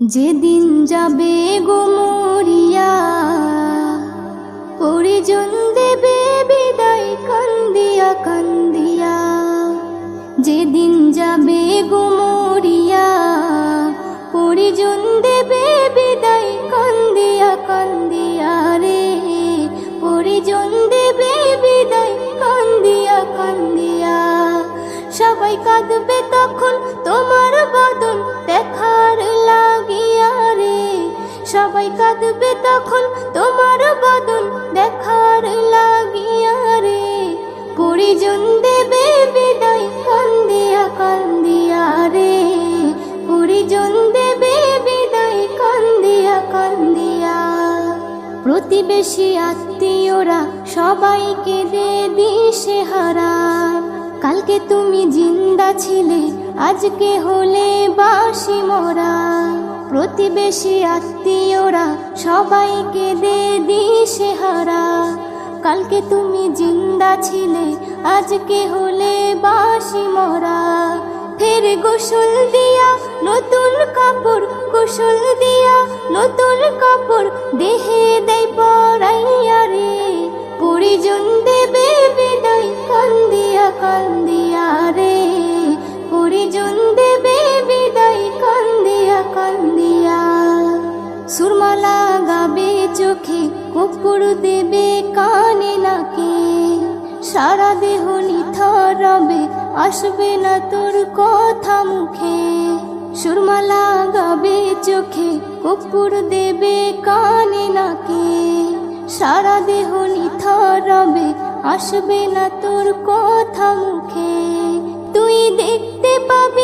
যেদিন যাবে গুমরিয়া পরিজন দেবে বিদায় কান্দিয়া কান্দিয়া। যেদিন যাবে গুমরিয়া পরিজন দেবে বিদায় কান্দিয়া কান্দিয়া রে। পরিজন দেবে বিদায় কান্দিয়া কান্দিয়া। সবাই কাঁদবে তখন তোমার বদন দেখার রে সবাই কাঁদবে তখন তোমার বদন দেখার লাগিয়া রে। পরিজন দেবে বিদায়, কান্দিয়া কান্দিয়া রে। পরিজন দেবে বিদায়, কান্দিয়া কান্দিয়া। প্রতিবেশী আত্মীয়রা সবাইকে দে দিশে হারা। কালকে তুমি জিন্দা ছিলে, আজকে হলে বাসি মরা। প্রতিবেশী আত্মীয়রা সবাইকে দে দিশে হারা কালকে তুমি জিন্দা ছিলে, আজকে হলে বাসি মরা। ফের গোসল দিয়া নতুন কাপড়, গোসল দিয়া নতুন কাপড় দেহে দেয় পরাইয়া রে। পরিজন দেবে বিদায়, কান্দিয়া কান্দিয়া রে। পরিজন দেবে বিদায়, কান্দিয়া কান্দিয়া সুরমালা গাবে চোখে, কুকুর দেবে কানে নাকে। সারা দেহ নিথর রবে, আসবে না তোর কথা মুখে। সুরমালা গাবে চোখে, কুকুর দেবে কানে নাকে। সারা দেহ নিথর রবে, আসবে না তোর কথা মুখে। তুই দেখতে পাবি